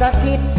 สถิต